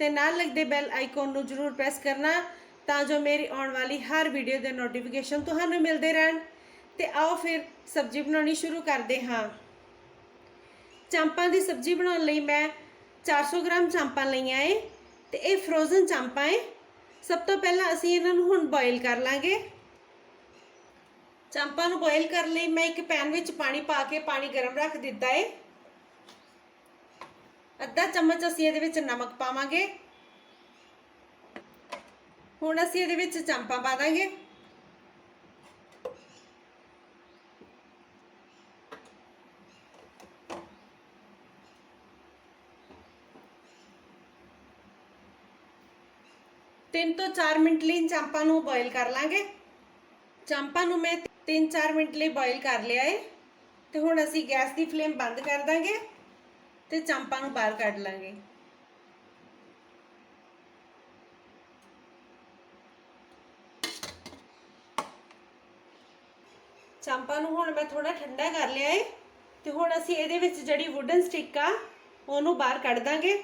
ਤੇ ਨਾਲ ਲੱਗਦੇ ਬੈਲ ਆਈਕਨ ਨੂੰ ਜ਼ਰੂਰ ਪ੍ਰੈਸ ਕਰਨਾ ਤਾਂ ਜੋ ਮੇਰੀ ਆਉਣ ਵਾਲੀ ਹਰ ਵੀਡੀਓ ਦੇ ਨੋਟੀਫਿਕੇਸ਼ਨ ਤੁਹਾਨੂੰ ਮਿਲਦੇ ਰਹਿਣ। ਤੇ ਆਓ ਫਿਰ ਸਬਜ਼ੀ ਬਣਾਉਣੀ ਸ਼ੁਰੂ ਕਰਦੇ ਹਾਂ। ਚਾਂਪਾਂ ਦੀ ਸਬਜ਼ੀ ਬਣਾਉਣ ਲਈ ਮੈਂ 400 ਗ੍ਰਾਮ ਚਾਂਪਾਂ ਲਈਆਂ ਏ ਤੇ ਇਹ ਫਰੋਜ਼ਨ ਚਾਂਪਾਂ ਏ। ਸਭ ਤੋਂ ਪਹਿਲਾਂ ਅਸੀਂ ਇਹਨਾਂ ਨੂੰ ਹੁਣ ਬੋਇਲ ਕਰ ਲਾਂਗੇ। ਚਾਂਪਾਂ ਨੂੰ ਬੋਇਲ ਕਰਨ ਲਈ ਮੈਂ ਇੱਕ ਪੈਨ ਵਿੱਚ ਪਾਣੀ ਪਾ ਕੇ ਪਾਣੀ ਗਰਮ ਰੱਖ ਦਿੱਤਾ ਏ। ਅੱਧਾ ਚਮਚ ਅਸੀਂ ਇਹਦੇ ਵਿੱਚ ਨਮਕ ਪਾਵਾਂਗੇ। ਹੁਣ ਅਸੀਂ ਇਹਦੇ ਵਿੱਚ ਚਾਂਪਾਂ ਪਾ ਦਾਂਗੇ। ਤਿੰਨ ਤੋਂ 4 ਮਿੰਟ ਲਈ ਚਾਂਪਾਂ ਨੂੰ ਬੋਇਲ ਕਰ ਲਾਂਗੇ। ਚਾਂਪਾਂ ਨੂੰ ਮੈਂ 3-4 ਮਿੰਟ ਲਈ ਬੋਇਲ ਕਰ ਲਿਆ ਏ। ਤੇ ਹੁਣ ਅਸੀਂ ਗੈਸ ਦੀ ਫਲੇਮ ਬੰਦ ਕਰ ਦਾਂਗੇ। ਤੇ ਚਾਂਪਾਂ ਨੂੰ ਬਾਹਰ ਕੱਢ ਲਾਂਗੇ। ਚਾਂਪਾਂ ਨੂੰ ਹੁਣ ਮੈਂ ਥੋੜਾ ਠੰਡਾ ਕਰ ਲਿਆ ਏ, ਤੇ ਹੁਣ ਅਸੀਂ ਇਹਦੇ ਵਿੱਚ ਜਿਹੜੀ ਵੁਡਨ ਸਟਿਕ ਆ, ਉਹਨੂੰ ਬਾਹਰ ਕੱਢ ਦਾਂਗੇ।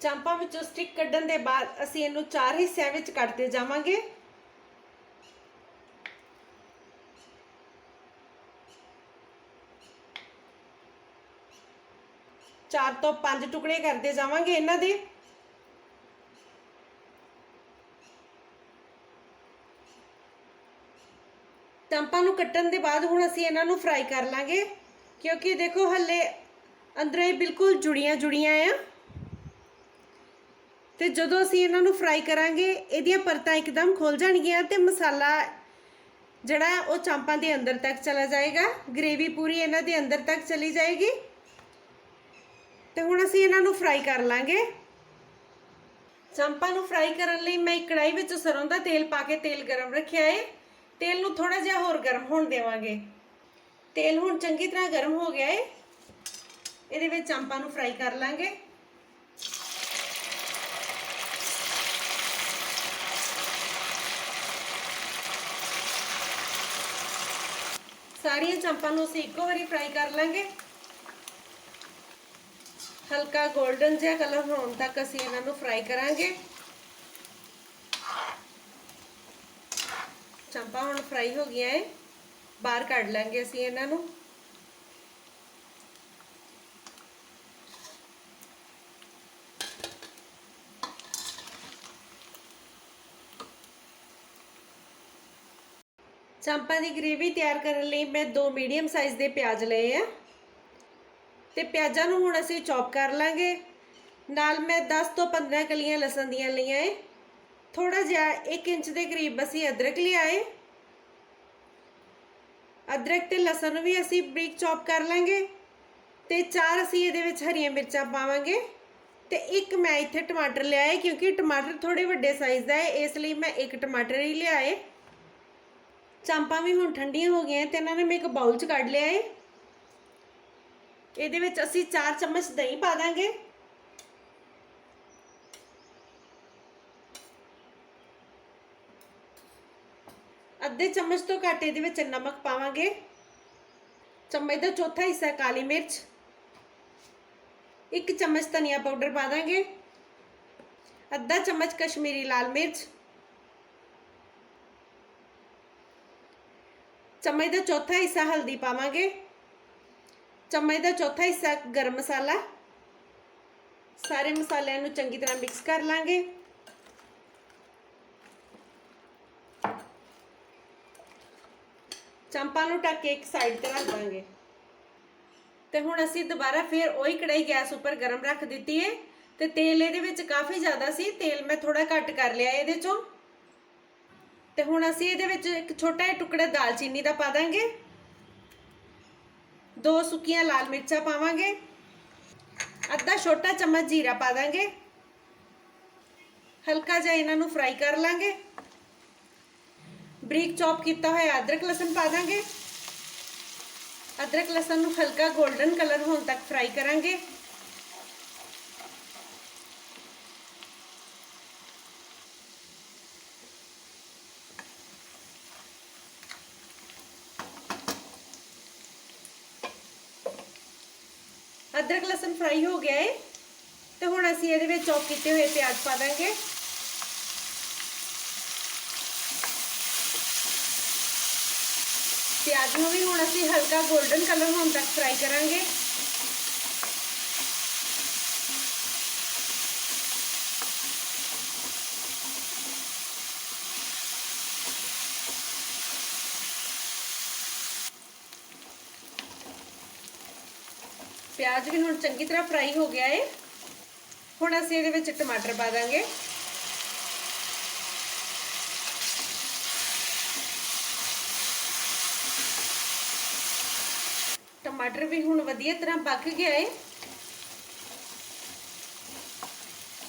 ਚਾਂਪਾਂ ਵਿੱਚੋਂ ਸਟਿਕ ਕੱਢਣ ਦੇ ਬਾਅਦ ਅਸੀਂ ਇਹਨੂੰ ਚਾਰ ਹਿੱਸਿਆਂ ਵਿੱਚ ਕੱਟਦੇ ਜਾਵਾਂਗੇ। ਚਾਰ ਤੋਂ ਪੰਜ ਟੁਕੜੇ ਕਰਦੇ ਜਾਵਾਂਗੇ ਇਹਨਾਂ ਦੇ। ਚਾਂਪਾਂ ਨੂੰ ਕੱਟਣ ਦੇ ਬਾਅਦ ਹੁਣ ਅਸੀਂ ਇਹਨਾਂ ਨੂੰ ਫਰਾਈ ਕਰ ਲਾਂਗੇ, ਕਿਉਂਕਿ ਦੇਖੋ ਹੱਲੇ ਅੰਦਰੋਂ ਇਹ ਬਿਲਕੁਲ ਜੁੜੀਆਂ ਜੁੜੀਆਂ ਆ। ਤੇ ਜਦੋਂ ਅਸੀਂ ਇਹਨਾਂ ਨੂੰ ਫਰਾਈ ਕਰਾਂਗੇ, ਇਹਦੀਆਂ ਪਰਤਾਂ ਇੱਕਦਮ ਖੁੱਲ ਜਾਣਗੀਆਂ ਤੇ ਮਸਾਲਾ ਜਿਹੜਾ ਉਹ ਚਾਂਪਾਂ ਦੇ ਅੰਦਰ ਤੱਕ ਚਲਾ ਜਾਏਗਾ। ਗ੍ਰੇਵੀ ਪੂਰੀ ਇਹਨਾਂ ਦੇ ਅੰਦਰ ਤੱਕ ਚਲੀ ਜਾਏਗੀ। ਤੇ ਹੁਣ ਅਸੀਂ ਇਹਨਾਂ ਨੂੰ ਫਰਾਈ ਕਰ ਲਾਂਗੇ। ਚਾਂਪਾਂ ਨੂੰ ਫਰਾਈ ਕਰਨ ਲਈ ਮੈਂ ਇੱਕ ਕੜਾਈ ਵਿੱਚ ਸਰੋਂ ਦਾ ਤੇਲ ਪਾ ਕੇ ਤੇਲ ਗਰਮ ਰੱਖਿਆ ਹੈ ਤੇਲ ਨੂੰ ਥੋੜਾ ਜਿਹਾ ਹੋਰ ਗਰਮ ਹੋਣ ਦੇਵਾਂਗੇ। ਤੇਲ ਹੁਣ ਚੰਗੀ ਤਰ੍ਹਾਂ ਗਰਮ ਹੋ ਗਿਆ ਏ। ਇਹਦੇ ਵਿੱਚ ਚਾਂਪਾਂ ਨੂੰ ਫਰਾਈ ਕਰ ਲਾਂਗੇ। ਸਾਰੀਆਂ ਚਾਂਪਾਂ ਨੂੰ ਅਸੀਂ ਇੱਕੋ ਵਾਰੀ ਫਰਾਈ ਕਰ ਲਾਂਗੇ। ਹਲਕਾ 골ਡਨ ਜਿਹਾ ਕਲਰ ਹੋਣ ਤੱਕ ਅਸੀਂ ਇਹਨਾਂ ਨੂੰ ਫਰਾਈ ਕਰਾਂਗੇ। ਚਾਂਪਾਂ ਹੁਣ ਫਰਾਈ ਹੋ ਗਈਆਂ ਏ। ਬਾਹਰ ਕੱਢ ਲਾਂਗੇ ਅਸੀਂ ਇਹਨਾਂ ਨੂੰ। ਚਾਂਪਾਂ ਦੀ ਗ੍ਰੇਵੀ ਤਿਆਰ ਕਰਨ ਲਈ ਮੈਂ ਦੋ ਮੀਡੀਅਮ ਸਾਈਜ਼ ਦੇ ਪਿਆਜ਼ ਲਏ ਆ। ਤੇ ਪਿਆਜ਼ਾਂ ਨੂੰ ਹੁਣ ਅਸੀਂ ਚੌਪ ਕਰ ਲਾਂਗੇ। ਨਾਲ ਮੈਂ 10 ਤੋਂ 15 ਕਲੀਆਂ ਲਸਣ ਦੀਆਂ ਲਈਆਂ ਏ। ਥੋੜਾ ਜਿਹਾ 1 ਇੰਚ ਦੇ ਕਰੀਬ ਅਸੀਂ ਅਦਰਕ ਲਿਆ ਏ ਅਦਰਕ ਤੇ ਲਸਣ ਨੂੰ ਵੀ ਅਸੀਂ ਬਰੀਕ ਚੌਪ ਕਰ ਲਾਂਗੇ ਤੇ ਚਾਰ ਅਸੀਂ ਇਹਦੇ ਵਿੱਚ ਹਰੀਆਂ ਮਿਰਚਾਂ ਪਾਵਾਂਗੇ। ਤੇ ਇੱਕ ਮੈਂ ਇੱਥੇ ਟਮਾਟਰ ਲਿਆ ਏ ਕਿਉਂਕਿ ਟਮਾਟਰ ਥੋੜੇ ਵੱਡੇ ਸਾਈਜ਼ ਦਾ ਹੈ ਇਸ ਲਈ ਮੈਂ ਇੱਕ ਟਮਾਟਰ ਹੀ ਲਿਆ ਏ ਚਾਂਪਾਂ ਵੀ ਹੁਣ ਠੰਡੀਆਂ ਹੋ ਗਈਆਂ ਤੇ ਇਹਨਾਂ ਨੇ ਮੈਂ ਇੱਕ ਬਾਉਲ 'ਚ ਕੱਢ ਲਿਆ ਏ। ਇਹਦੇ ਵਿੱਚ ਅਸੀਂ 4 ਚਮਚ ਦਹੀਂ ਪਾ ਦਾਂਗੇ। ਅੱਧੇ ਚਮਚ ਤੋਂ ਘੱਟ ਇਹਦੇ ਵਿੱਚ ਨਮਕ ਪਾਵਾਂਗੇ। ਚਮਚ ਦਾ ਚੌਥਾ ਹਿੱਸਾ ਕਾਲੀ ਮਿਰਚ। ਇੱਕ ਚਮਚ ਧਨੀਆ ਪਾਊਡਰ ਪਾ ਦਾਂਗੇ। ਅੱਧਾ ਚਮਚ ਕਸ਼ਮੀਰੀ ਲਾਲ ਮਿਰਚ। ਚਮਚ ਦਾ ਚੌਥਾ ਹਿੱਸਾ ਹਲਦੀ ਪਾਵਾਂਗੇ। ਚਮਚ ਦਾ ਚੌਥਾ ਹਿੱਸਾ, ਗਰਮ ਮਸਾਲਾ। ਸਾਰੇ ਮਸਾਲਿਆਂ ਨੂੰ ਚੰਗੀ ਤਰ੍ਹਾਂ ਮਿਕਸ ਕਰ ਲਾਂਗੇ। ਚਾਂਪਾਂ ਨੂੰ ਢੱਕ ਕੇ ਇੱਕ ਸਾਈਡ ਤੇ ਰੱਖ ਦਾਂਗੇ। ਤੇ ਹੁਣ ਅਸੀਂ ਦੁਬਾਰਾ ਫੇਰ ਉਹੀ ਕੜਾਈ ਗੈਸ ਉੱਪਰ ਗਰਮ ਰੱਖ ਦਿੱਤੀ ਹੈ ਤੇ ਤੇਲ ਇਹਦੇ ਵਿੱਚ ਕਾਫੀ ਜ਼ਿਆਦਾ ਸੀ, ਤੇਲ ਮੈਂ ਥੋੜਾ ਘੱਟ ਕਰ ਲਿਆ ਇਹਦੇ ਚੋਂ। ਤੇ ਹੁਣ ਅਸੀਂ ਇਹਦੇ ਵਿੱਚ ਇੱਕ ਛੋਟਾ ਜਿਹਾ ਟੁਕੜਾ ਦਾਲਚੀਨੀ ਦਾ ਪਾ ਦਾਂਗੇ। ਦੋ ਸੁੱਕੀਆਂ ਲਾਲ ਮਿਰਚਾਂ ਪਾਵਾਂਗੇ। ਅੱਧਾ ਛੋਟਾ ਚਮਚ ਜੀਰਾ ਪਾ ਦਾਂਗੇ। ਹਲਕਾ ਜਿਹਾ ਇਹਨਾਂ ਨੂੰ ਫਰਾਈ ਕਰ ਲਾਂਗੇ। ਬਰੀਕ ਚੌਪ ਕੀਤਾ ਹੋਇਆ ਅਦਰਕ ਲਸਣ ਪਾ ਦਾਂਗੇ। ਅਦਰਕ ਲਸਣ ਨੂੰ ਹਲਕਾ 골ਡਨ ਕਲਰ ਹੋਣ ਤੱਕ ਫਰਾਈ ਕਰਾਂਗੇ। ਅਦਰਕ ਲਸਣ ਫਰਾਈ ਹੋ ਗਿਆ ਹੈ ਤੇ ਹੁਣ ਅਸੀਂ ਇਹਦੇ ਵਿੱਚ ਚੌਪ ਕੀਤੇ ਹੋਏ ਪਿਆਜ਼ ਪਾ ਦਾਂਗੇ ਪਿਆਜ਼ ਨੂੰ ਵੀ ਹੁਣ ਅਸੀਂ ਹਲਕਾ 골ਡਨ ਕਲਰ ਹੋਣ ਤੱਕ ਫਰਾਈ ਕਰਾਂਗੇ ਪਿਆਜ਼ ਵੀ ਹੁਣ ਚੰਗੀ ਤਰ੍ਹਾਂ ਫਰਾਈ ਹੋ ਗਿਆ ਹੈ ਹੁਣ ਅਸੀਂ ਇਹਦੇ ਵਿੱਚ ਟਮਾਟਰ ਪਾ ਦਾਂਗੇ ਟਮਾਟਰ ਵੀ ਹੁਣ ਵਧੀਆ ਤਰ੍ਹਾਂ ਪੱਕ ਗਿਆ ਹੈ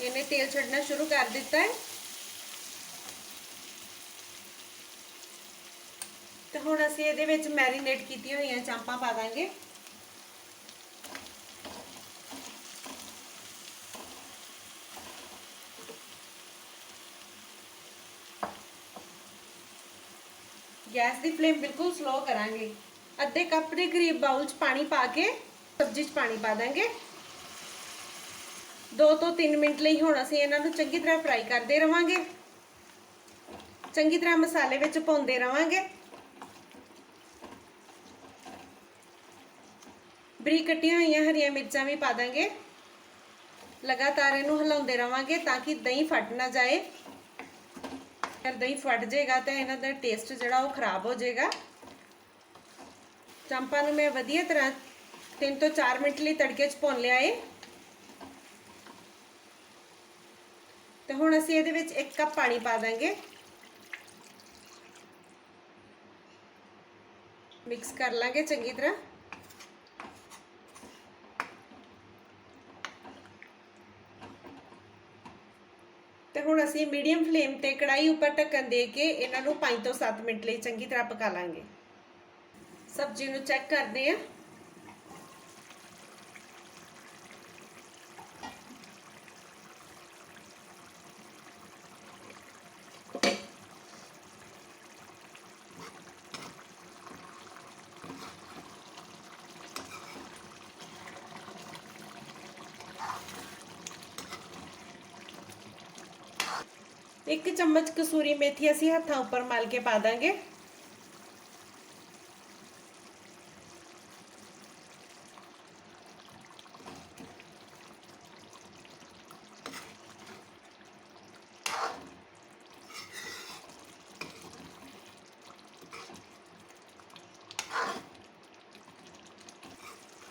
ਇਹਨੇ ਤੇਲ ਛੱਡਣਾ ਸ਼ੁਰੂ ਕਰ ਦਿੱਤਾ ਹੈ ਤੇ ਹੁਣ ਅਸੀਂ ਇਹਦੇ ਵਿੱਚ ਮੈਰੀਨੇਟ ਕੀਤੀਆਂ ਹੋਈਆਂ ਚਾਂਪਾਂ ਪਾ ਦਾਂਗੇ ਗੈਸ ਦੀ ਫਲੇਮ ਬਿਲਕੁਲ ਸਲੋ ਕਰਾਂਗੇ। ਅੱਧੇ ਕੱਪ ਦੇ ਕਰੀਬ ਬਾਉਲ 'ਚ ਪਾਣੀ ਪਾ ਕੇ ਸਬਜ਼ੀ 'ਚ ਪਾਣੀ ਪਾ ਦਾਂਗੇ। 2 ਤੋਂ 3 ਮਿੰਟ ਲਈ ਹੁਣ ਅਸੀਂ ਇਹਨਾਂ ਨੂੰ ਚੰਗੀ ਤਰ੍ਹਾਂ ਫਰਾਈ ਕਰਦੇ ਰਵਾਂਗੇ। ਚੰਗੀ ਤਰ੍ਹਾਂ ਮਸਾਲੇ ਵਿੱਚ ਪਾਉਂਦੇ ਰਵਾਂਗੇ। ਬਰੀਕ ਕੱਟੀਆਂ ਹੋਈਆਂ ਹਰੀਆਂ ਮਿਰਚਾਂ ਵੀ ਪਾ ਦਾਂਗੇ। ਲਗਾਤਾਰ ਇਹਨੂੰ ਹਿਲਾਉਂਦੇ ਰਵਾਂਗੇ ਤਾਂ ਕਿ ਦਹੀਂ ਫਟ ਨਾ ਜਾਏ। ਅਗਰ ਦਹੀਂ ਫਟ ਜਾਏਗਾ ਤਾਂ ਇਹਨਾਂ ਦਾ ਟੇਸਟ ਜਿਹੜਾ ਉਹ ਖਰਾਬ ਹੋ ਜਾਏਗਾ। ਚਾਂਪਾਂ ਨੂੰ ਮੈਂ ਵਧੀਆ ਤਰ੍ਹਾਂ 3 ਤੋਂ 4 ਮਿੰਟ ਲਈ ਤੜਕੇ 'ਚ ਭੁੰਨ ਲਿਆ ਏ। ਤੇ ਹੁਣ ਅਸੀਂ ਇਹਦੇ ਵਿੱਚ 1 ਕੱਪ ਪਾਣੀ ਪਾ ਦਾਂਗੇ। ਮਿਕਸ ਕਰ ਲਾਂਗੇ ਚੰਗੀ ਤਰ੍ਹਾਂ। ਤੇ ਹੁਣ ਅਸੀਂ ਮੀਡੀਅਮ ਫਲੇਮ ਤੇ ਕੜਾਈ ਉੱਪਰ ਢੱਕਣ ਦੇ ਕੇ ਇਹਨਾਂ ਨੂੰ 5 ਤੋਂ 7 ਮਿੰਟ ਲਈ ਚੰਗੀ ਤਰ੍ਹਾਂ ਪਕਾ ਲਾਂਗੇ। ਸਬਜ਼ੀ ਨੂੰ ਚੈੱਕ ਕਰਦੇ ਆ ਇੱਕ ਚਮਚ ਕਸੂਰੀ ਮੇਥੀ ਅਸੀਂ ਹੱਥਾਂ ਉੱਪਰ ਮਲ ਕੇ ਪਾ ਦਾਂਗੇ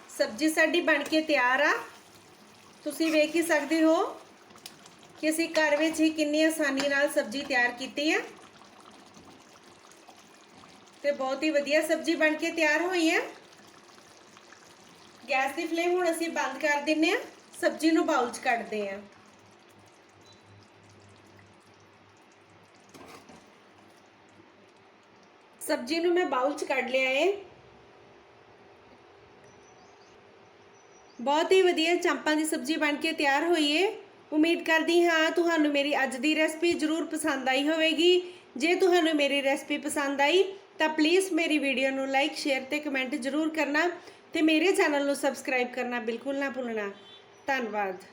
ਸਬਜ਼ੀ ਸਾਡੀ ਬਣ ਕੇ ਤਿਆਰ ਆ ਤੁਸੀਂ ਵੇਖ ਹੀ ਸਕਦੇ ਹੋ ਕਿ ਅਸੀਂ ਘਰ ਵਿੱਚ ਹੀ ਕਿੰਨੀ ਆਸਾਨੀ ਨਾਲ ਸਬਜ਼ੀ ਤਿਆਰ ਕੀਤੀ ਹੈ ਤੇ ਬਹੁਤ ਹੀ ਵਧੀਆ ਸਬਜ਼ੀ ਬਣ ਕੇ ਤਿਆਰ ਹੋਈ ਹੈ ਗੈਸ ਦੀ ਫਲੇਮ ਹੁਣ ਅਸੀਂ ਬੰਦ ਕਰ ਦਿੰਨੇ ਆ। ਸਬਜ਼ੀ ਨੂੰ ਬਾਉਲ 'ਚ ਕੱਢਦੇ ਆ। ਸਬਜ਼ੀ ਨੂੰ ਮੈਂ ਬਾਉਲ 'ਚ ਕੱਢ ਲਿਆ ਏ। ਬਹੁਤ ਹੀ ਵਧੀਆ ਚਾਂਪਾਂ ਦੀ ਸਬਜ਼ੀ ਬਣ ਕੇ ਤਿਆਰ ਹੋਈ ਏ। ਉਮੀਦ ਕਰਦੀ ਹਾਂ ਤੁਹਾਨੂੰ ਮੇਰੀ ਅੱਜ ਦੀ ਰੈਸਪੀ ਜ਼ਰੂਰ ਪਸੰਦ ਆਈ ਹੋਵੇਗੀ। ਜੇ ਤੁਹਾਨੂੰ ਮੇਰੀ ਰੈਸਪੀ ਪਸੰਦ ਆਈ, ਤਾਂ ਪਲੀਜ਼ ਮੇਰੀ ਵੀਡੀਓ ਨੂੰ ਲਾਈਕ ਸ਼ੇਅਰ ਤੇ ਕਮੈਂਟ ਜ਼ਰੂਰ ਕਰਨਾ ਤੇ ਮੇਰੇ ਚੈਨਲ ਨੂੰ ਸਬਸਕ੍ਰਾਈਬ ਕਰਨਾ ਬਿਲਕੁਲ ਨਾ ਭੁੱਲਣਾ। ਧੰਨਵਾਦ।